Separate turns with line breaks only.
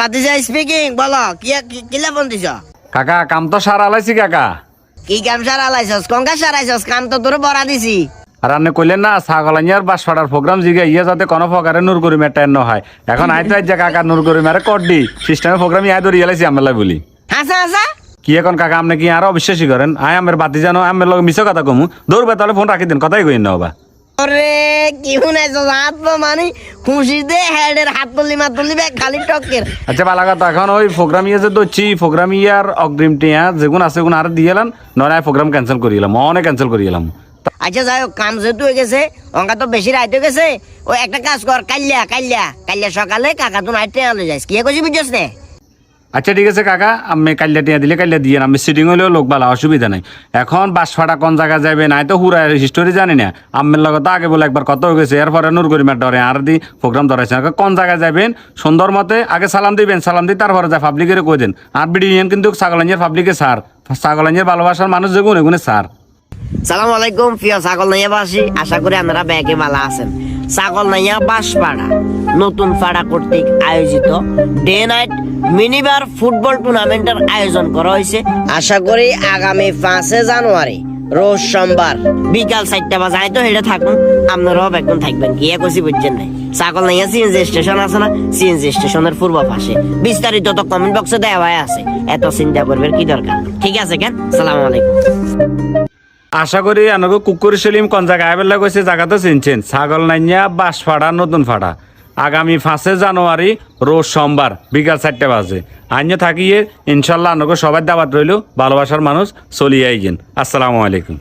বাতিজা স্পিকিং বলো কি কিলা ফোন দিছ
কাকা কাম তো সার আলাইছি কাকা।
কি কাম সারা লাইছস? কঙ্কা সারাইছস কাম তো তোর বড়া দিছি।
আর আপনি কইলেন না ছাগলানিয়ার বাস ফাটার প্রোগ্রাম জিগে ইয়ে যাতে কোনো প্রকারে নূর করি মেটায় ন হয়। এখন আইতো আজ কাকা নূর করি মেরে কড্ডি সিস্টেমে প্রোগ্রাম ইয়া ধরে ইয়েলাইছি আমরা বলি।
হাসা হাসা?
কি এখন কাকা আপনি কি আরও অবিশ্বাসী করেন? আয় আমার বাতি জানো আমার লগে মিশো কথা কমু। দৌড়বে তাহলে ফোন রাখি দিন কথাই কই না বাবা
ওরে কি হাত মানে খুশিতে হেডের হাত তুলি মা তুলি বে খালি টকের।
আচ্ছা কথা এখন ওই প্রোগ্রাম ইয়ে যে দচ্ছি প্রোগ্রাম ইয়ার অগ্রিম টিয়া যেগুন আছে গুণ আর দিয়ে এলাম নয় প্রোগ্রাম ক্যান্সেল করি এলাম অনেক ক্যান্সেল করি এলাম।
আচ্ছা যাই হোক কাম যেহেতু হয়ে গেছে অঙ্কা তো বেশি রাইতে হয়ে গেছে ও একটা কাজ কর কাল্যা কাল্যা কাল্যা সকালে কাকা তুই নাইটে আলো যাইস। কি কইছি বুঝছস নে?
আচ্ছা ঠিক আছে কাকা, আমি কাল্লা টিয়া দিলে কাল্লা দিয়ে আমি সিটিং হলেও লোক বালা, অসুবিধা নাই। এখন বাস ফাটা কোন জায়গা যাবে নাই তো হুরা হিস্টোরি জানি না। আমের লগত আগে বলে একবার কত হয়ে গেছে এরপরে নূর করিমার ডরে আর দি প্রোগ্রাম ধরাইছে কোন জায়গায় যাবেন সুন্দর মতে আগে সালাম দিবেন, সালাম দিয়ে তারপরে যায় পাবলিকের কই দেন। আর বিডিএন কিন্তু ছাগলাঞ্জের পাবলিকে সার। ছাগলাঞ্জের ভালোবাসার মানুষ যেগুন এগুনে সার।
সালাম আলাইকুম, প্রিয় ছাগল নাইয়া বাসী আশা করি আপনারা ব্যাগে ভালো আছেন। ছাগল নাইয়া বাসপাড়া নতুন পাড়া কর্তৃক আয়োজিত ডে নাইট মিনিবার ফুটবল টুর্নামেন্টের আয়োজন করা হয়েছে। আশা করি আগামী পাঁচে জানুয়ারি রোজ সোমবার। বিকাল চারটা বাজে তো হেঁটে থাকুন। আপনারাও একদম থাকবেন কি কছি বুঝছেন নাই? ছাগল নাইয়া সিএনজি স্টেশন আছে না? সিএনজি স্টেশনের পূর্ব পাশে। বিস্তারিত তো কমেন্ট বক্সে দেওয়া আছে। এত চিন্তা করবেন কি দরকার? ঠিক আছে কেন? সালাম আলাইকুম।
আশা করি আনগো কুকুর সেলিম কোন জায়গায় আবেলা কইছে জায়গা তো চিনছেন। ছাগল নাইয়া বাস ফাড়া নতুন ফাড়া। আগামী পাঁচে জানুয়ারি, রোজ সোমবার বিকাল চারটে বাজে। আইনে থাকিয়ে, ইনশাল্লাহ আনকে সবাই দাবাত রইল, ভালোবাসার মানুষ চলিয়ে আইগেন আসসালামু আলাইকুম।